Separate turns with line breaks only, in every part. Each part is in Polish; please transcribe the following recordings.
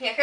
uśmiechy.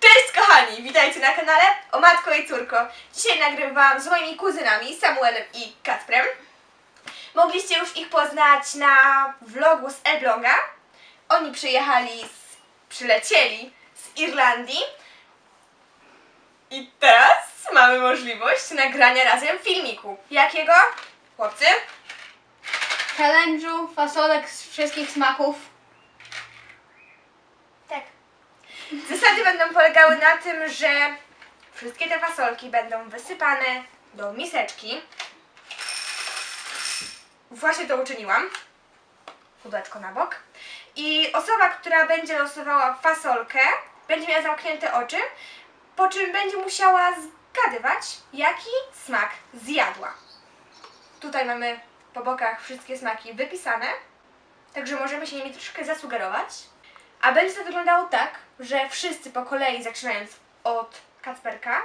Cześć kochani, witajcie na kanale o Matko i Córko. Dzisiaj nagrywam z moimi kuzynami Samuelem i Kacprem. Mogliście już ich poznać na vlogu z Elbląga. Oni przyjechali, z, przylecieli z Irlandii. I teraz mamy możliwość nagrania razem filmiku. Jakiego? Chłopcy?
Challenge'u, fasolek z wszystkich smaków.
Tak. Zasady będą polegały na tym, że wszystkie te fasolki będą wysypane do miseczki. Właśnie to uczyniłam. Pudełeczko na bok. I osoba, która będzie losowała fasolkę, będzie miała zamknięte oczy, po czym będzie musiała zgadywać, jaki smak zjadła. Tutaj mamy po bokach wszystkie smaki wypisane, także możemy się nimi troszkę zasugerować. A będzie to wyglądało tak, że wszyscy po kolei, zaczynając od Kacperka,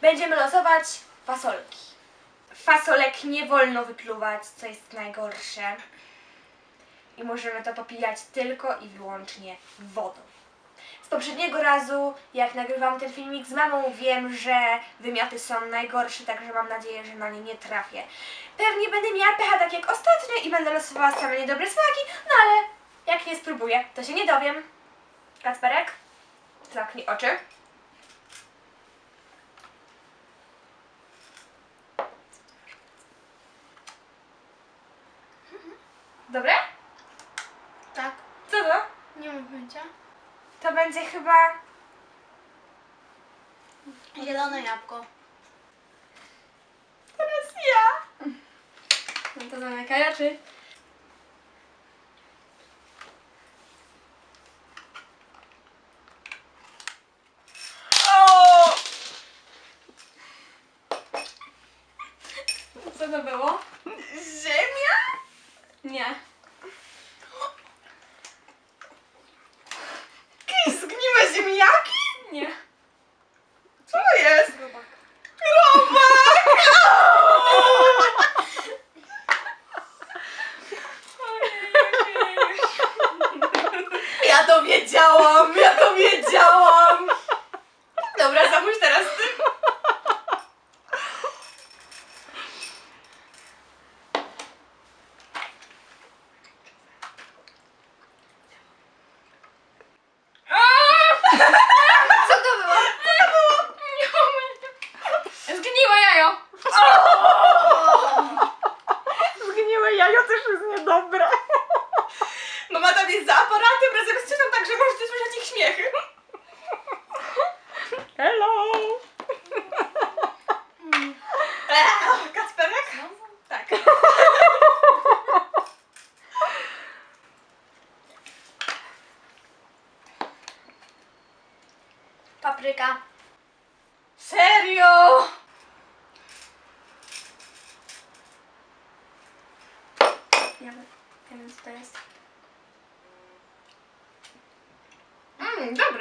będziemy losować fasolki. Fasolek nie wolno wypluwać, co jest najgorsze. I możemy to popijać tylko i wyłącznie wodą. Z poprzedniego razu, jak nagrywałam ten filmik z mamą, wiem, że wymioty są najgorsze, także mam nadzieję, że na nie nie trafię. Pewnie będę miała pecha tak jak ostatnio i będę losowała same niedobre smaki, no ale jak nie spróbuję, to się nie dowiem. Kacperek, zamknij oczy. Dobre?
Tak.
Co to?
Nie mam pojęcia.
To będzie chyba...
Zielone jabłko.
Teraz ja.
No to zamykaj oczy.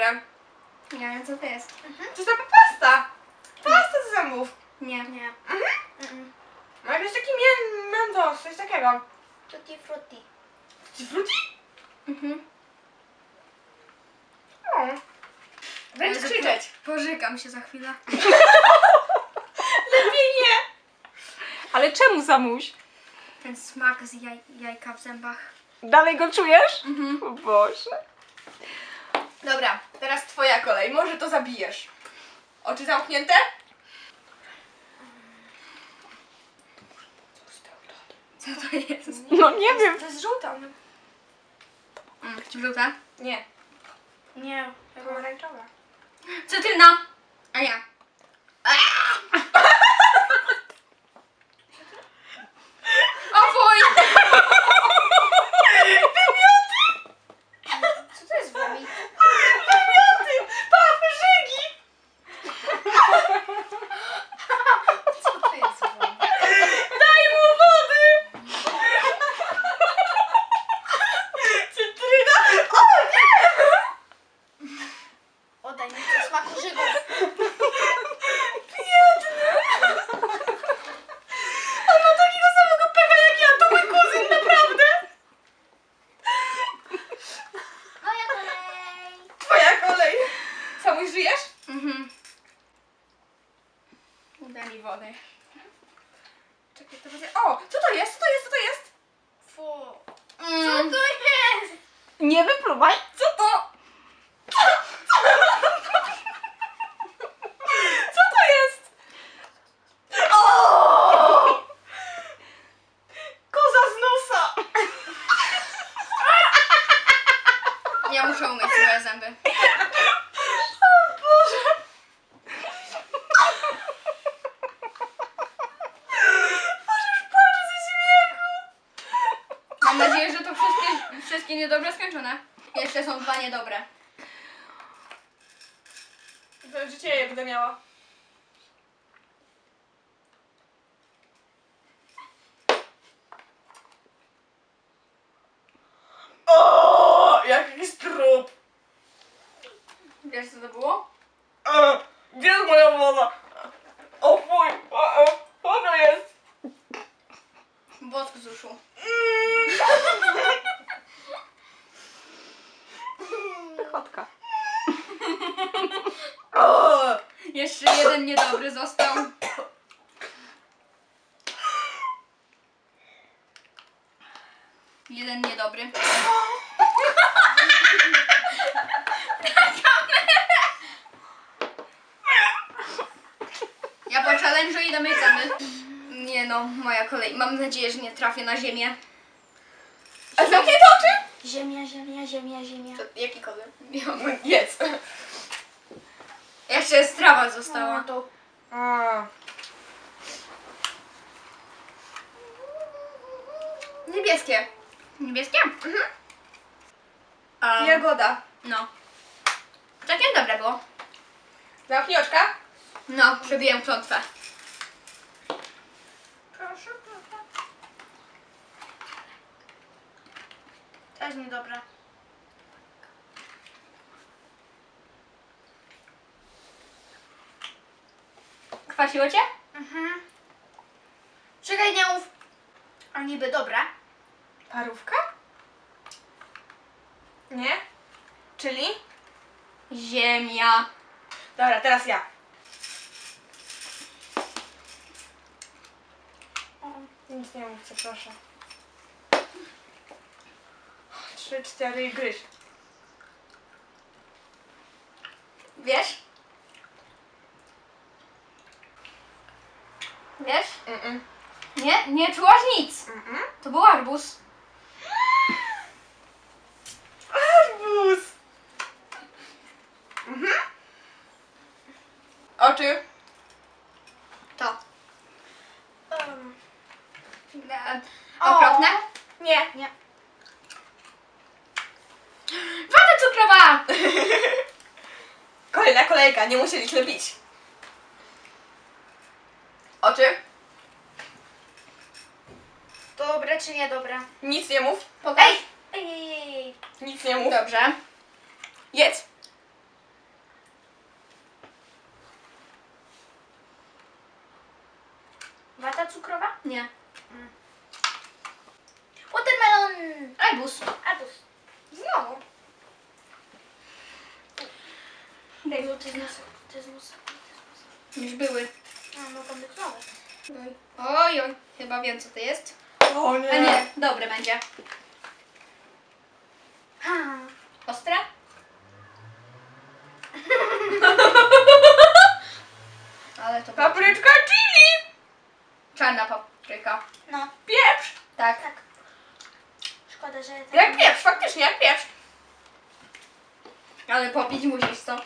Dobre.
Ja wiem co to jest.
To jest taka pasta. Pasta z zębów.
Nie. Nie.
Mhm.
Mm.
Ma jakiś taki mię- mentos, coś takiego.
Tutti frutti.
Ci frutti?
Mhm.
O. Będzie krzyczeć.
Pożykam się za chwilę.
Lepiej nie.
Ale czemu Samuś?
Ten smak z jaj, jajka w zębach.
Dalej go czujesz?
Mhm.
O Boże.
Dobra, teraz twoja kolej. Może to zabijesz. Oczy zamknięte?
Co to jest?
No nie wiem.
To jest żółta. no.
Mm. Żółta?
Nie,
Nie.
pomarańczowa.
Cytryna. A ja fuj! Co to jest womit?
Wymioty! Paprygi!
Co to jest womit?
Daj mu wody! Cytryna! O nie!
Oddaj mi to smak grzybów. Moje zęby. Mam nadzieję, że to wszystkie, wszystkie niedobre skończone. Jeszcze są dwa niedobre.
Życie je będę miała. O, jakiś trup.
Wiesz co to było?
E, Gdzie jest moja woda? O fuj, o, o, co to jest?
Bosk z uszu.
Chotka.
O,
Jeszcze jeden niedobry został. Jeden niedobry. Ja po challenge'u i domykamy. Nie no, moja kolej. Mam nadzieję, że nie trafię na ziemię.
a zamknięte oczy?
Ziemia, ziemia, ziemia, ziemia. To jaki kolor?
Jest.
Jeszcze strawa została.
to... A,
Niebieskie. Niebieskie? Mhm. Um,
jagoda.
no. Całkiem dobre było.
Zamknij oczka.
No, przebiłem klątwę.
Proszę, proszę.
Jest niedobre. Kwasiło cię?
Mhm. Czekaj, nie mów. A niby dobre.
Parówka? Nie? Czyli?
Ziemia.
Dobra, teraz ja. Nic nie mówcie, proszę. Trzy, cztery i gryź.
Wiesz? Wiesz?
Mm-mm.
Nie? Nie czułaś nic.
Mm-mm.
To był arbuz.
Arbuz! Mhm. Oczy.
To.
Um,
E, Okropne?
Nie.
nie.
Wata cukrowa!
Kolejna kolejka, nie musieliśmy pić. Oczy.
Dobre czy niedobre?
Nic nie mów.
Pokaż.
Ej! Ej, ej, ej, ej.
Nic nie mów.
Dobrze.
Jedz.
Wata cukrowa?
Nie.
Watermelon!
Arbuz.
Arbuz.
Znowu.
Ej, no to jest nos. To jest.
Już były.
A, mogą być nowe.
Oj, oj, oj. Chyba wiem co to jest.
O nie.
A nie, dobre będzie. Ostre? Ale to
Papryczka chili.
czarna papryka.
No,
Pieprz.
Tak.
tak. Szkoda, że... tak
Jak pieprz, faktycznie jak pieprz.
Ale popić musisz to.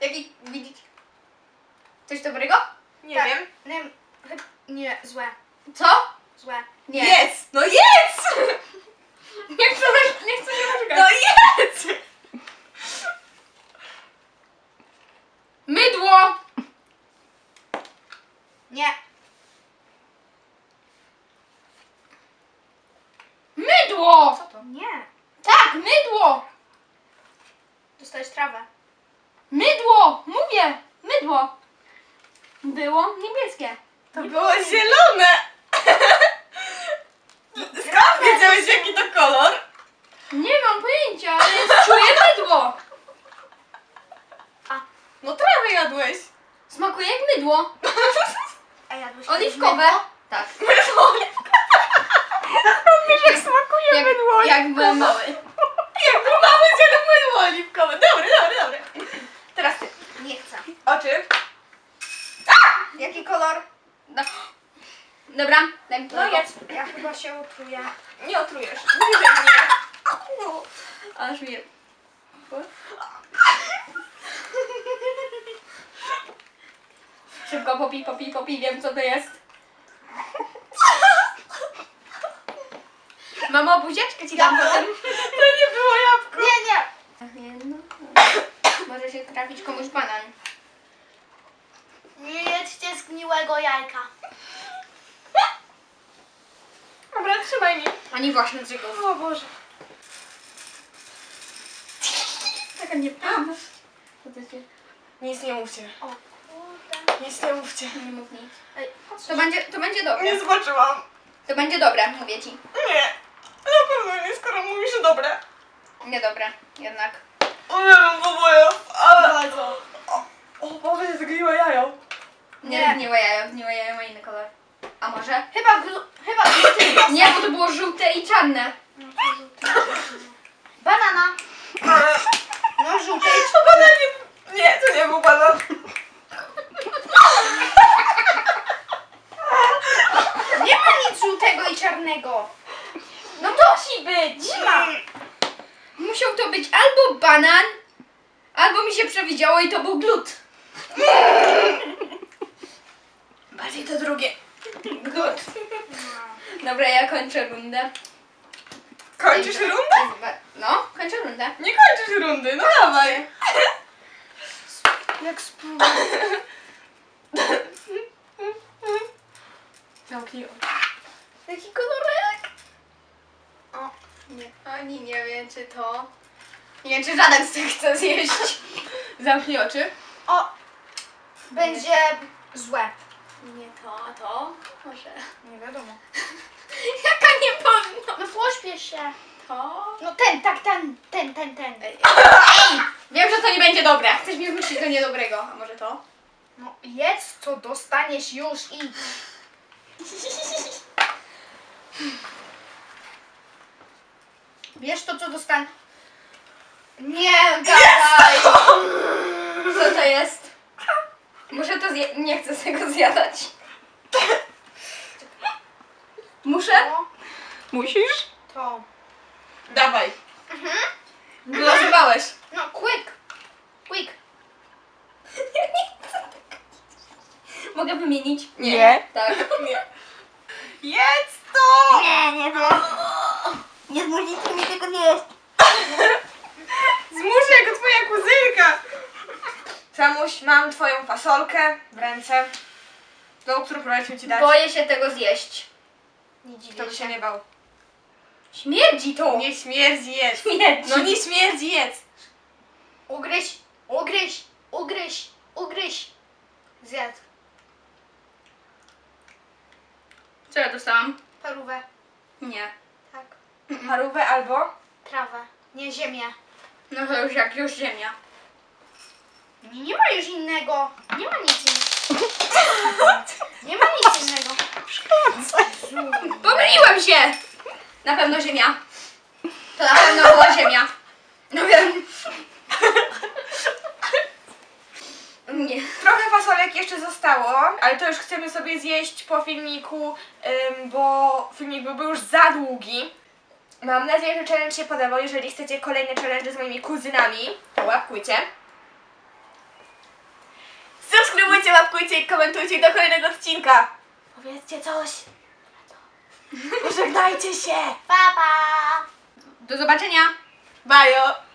Jaki widzicie? Coś dobrego?
Nie
Tak.
wiem.
Nie, nie, złe.
Co?
Złe.
Nie.
Jedz. No jedz.
Nie chcę, nie chcę nie
No jedz.
Mydło!
Nie.
Mydło!
Co to? Nie.
Tak, mydło!
Dostałeś trawę.
Mydło! Mówię! Mydło! Było niebieskie.
To było zielone. Skąd wiedziałeś jaki to kolor?
Nie mam pojęcia, ale czuję mydło!
No trawę jadłeś.
Smakuje jak mydło.
A jadłeś kiedyś
Oliwkowe.
mydło?
Tak.
Jak smakuje
Jak,
mydło.
jak byłem mały.
Jakby mały zjadł mydło oliwkowe. Dobry, dobry, dobry. Teraz ty.
Nie chcę.
Oczy.
Jaki kolor?
No. Dobra, daj mi
No
to.
jedz. Ja chyba się utruję.
Nie otrujesz. Bliżej mnie.
Aż mnie... Szybko popij, popij, popij, wiem co to jest. Mamo, buziaczkę ci dam potem.
To nie było jabłko.
Nie, nie.
Jedno. Może się trafić komuś banan.
Nie jedzcie zgniłego jajka.
Dobra, trzymaj mi.
Ani właśnie czego.
O Boże.
Taka się...
Nic nie mówcie.
O.
Nic nie mówcie.
Nie mów nic.
Ej, patrz.
To będzie, to będzie dobre.
Nie zobaczyłam.
To będzie dobre, mówię ci.
Nie. Na pewno nie, skoro mówisz, że dobre.
Niedobre, jednak.
O, nie wiem, bo moja, ale...
Bardzo.
O, Boże, zgniło jajo.
Nie,
Nie.
zgniłe jajo, zgniłe jajo ma inny kolor. A może?
Chyba glu... Chyba.
Nie, bo to było żółte i czarne.
Banana. No żółte.
To banan nie... Nie, to nie był banan.
Nie ma nic żółtego i czarnego.
No musi być!
Nie ma.
Musiał to być albo banan, albo mi się przewidziało i to był glut.
Bardziej to drugie.
Glut. Dobra, ja kończę rundę.
Kończysz rundę?
No, kończę rundę.
Nie kończysz rundy, no dawaj.
Jak spróbuję.
Zamknij oczy.
Jaki kolorek?
O,
Nie, ani nie wiem, czy to... Nie wiem, czy żaden z tych chce zjeść.
Zamknij oczy.
o. Będzie złe.
Nie to, a to? Może...
Nie wiadomo.
Jaka niepewna.
No pośpiesz się.
To...
No ten, tak, ten, ten, ten, ten.
Ej, wiem, że to nie będzie dobre. Chcesz mi zmusić do niedobrego. A może to?
No jedz, co dostaniesz już i... Wiesz to, co dostań...
Nie, gadaj! Co to jest? Muszę to zje... Nie chcę tego zjadać. Muszę?
To,
Musisz?
to.
Dawaj.
Wylosowałeś.
No, quick. Quick.
Mogę wymienić?
Nie.
Tak.
Nie. Jedz to!
Nie, nie wiem. Nie zmusicie mnie tego zjeść.
Zmuszę jako twoja kuzynka. Samuś, mam twoją fasolkę w ręce. Tą, którą próbowaliśmy ci dać.
Boję się tego zjeść.
Nie
Kto
dziwię
by się
się.
nie bał.
Śmierdzi to.
Nie śmierdzi jedz.
Śmierdzi.
No nie śmierdzi jedz.
Ugryź, ugryź, ugryź, ugryź. Zjadł.
Co ja dostałam?
Parówę.
Nie.
Tak.
Parówę albo...
Trawę. Nie ziemię.
No to już jak już ziemia.
Nie, nie ma już innego. Nie ma nic innego. Nie ma nic innego.
Pomyliłem się! Na pewno ziemia. To na pewno była ziemia. No wiem. Nie.
Trochę fasolek jeszcze zostało, ale to już chcemy sobie zjeść po filmiku, ym, bo filmik byłby już za długi. Mam nadzieję, że challenge się podobał. Jeżeli chcecie kolejne challenge z moimi kuzynami, to łapkujcie. Subskrybujcie, łapkujcie i komentujcie do kolejnego odcinka. Powiedzcie coś. Pożegnajcie się.
Pa, pa.
Do zobaczenia.
Bajo.